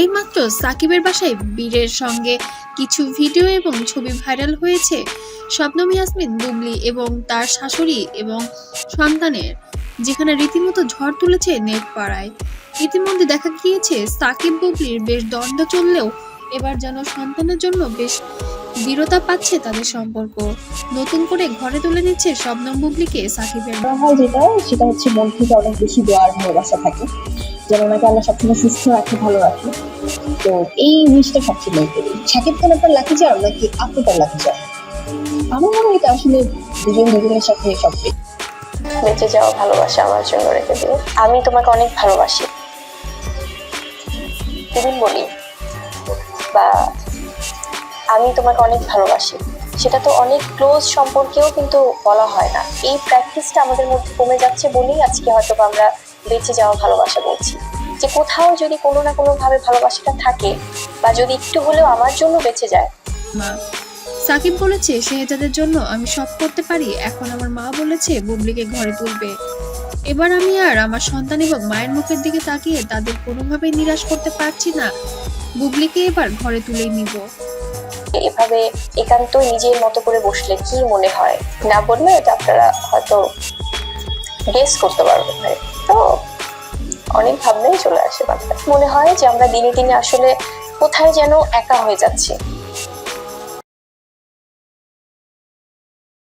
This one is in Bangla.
এইমাত্র সাকিবের বাসায় বীরের সঙ্গে কিছু ভিডিও এবং ছবি ভাইরাল হয়েছে। শবনম ইয়াসমিন, বুবলি এবং তার শাশুড়ি এবং সন্তানের, যেখানে রীতিমতো ঝড় তুলেছে নেট পাড়ায় ইতিমধ্যে দেখা গিয়েছে, সাকিব, বুবলির বেশ দণ্ড চললেও এবার যেন সন্তানের জন্য বেশ বিরতা পাচ্ছে তাদের সম্পর্ক। নতুন করে ঘরে তুলে নিচ্ছে শবনম বুবলিকে সাকিবের যেটা, সেটা হচ্ছে মন থেকে অনেক বেশি দোয়ার ভালোবাসা থাকে। যেন ওনাকে আল্লাহ সবসময় সুস্থ রাখে, ভালো রাখে। তো এই জিনিসটা সবচেয়ে মেন করি সাকিব খান আপনার লাকি চাও নাকি আপনি তার লাকি চাও? আমার মনে হয় এটা আসলে দুজন দুজনের সাথে সবচেয়ে বেঁচে যাওয়া ভালোবাসা আমার জন্য রেখে দিও। আমি তোমাকে অনেক ভালোবাসি। সেদিন বলি বা আমি তোমাকে অনেক ভালোবাসি। সেটা তো অনেক ক্লোজ সম্পর্কেও কিন্তু বলা হয় না। এই প্র্যাকটিসটা আমাদের মধ্যে কমে যাচ্ছে বলেই আজকে হয়তো আমরা বেঁচে যাওয়া ভালোবাসা বলছি। যে কোথাও যদি কোনো না কোনো ভাবে ভালোবাসাটা থাকে বা যদি একটু হলেও আমার জন্য বেঁচে যায়। সাকিব বলেছে সে শেহজাদের জন্য আমি সব করতে পারি, এখন আমার মা বলেছে বুবলিকে ঘরে তুলবে। এবার আমি আর আমার সন্তান এবং মায়ের মুখের দিকে তাকিয়ে তাদের কোনোভাবেই নিরাশ করতে পারছি না। বুবলিকে এবার ঘরে তুলেই নিব। এভাবে একান্ত নিজের মতো করে বসলে কি মনে হয়? না বললে এটা আপনারা হয়তো গেস করতে পারবেন তো অনেক ভাবনাই চলে আসে মাথায় মনে হয় যে আমরা দিনে দিনে আসলে কোথায় যেন একা হয়ে যাচ্ছি।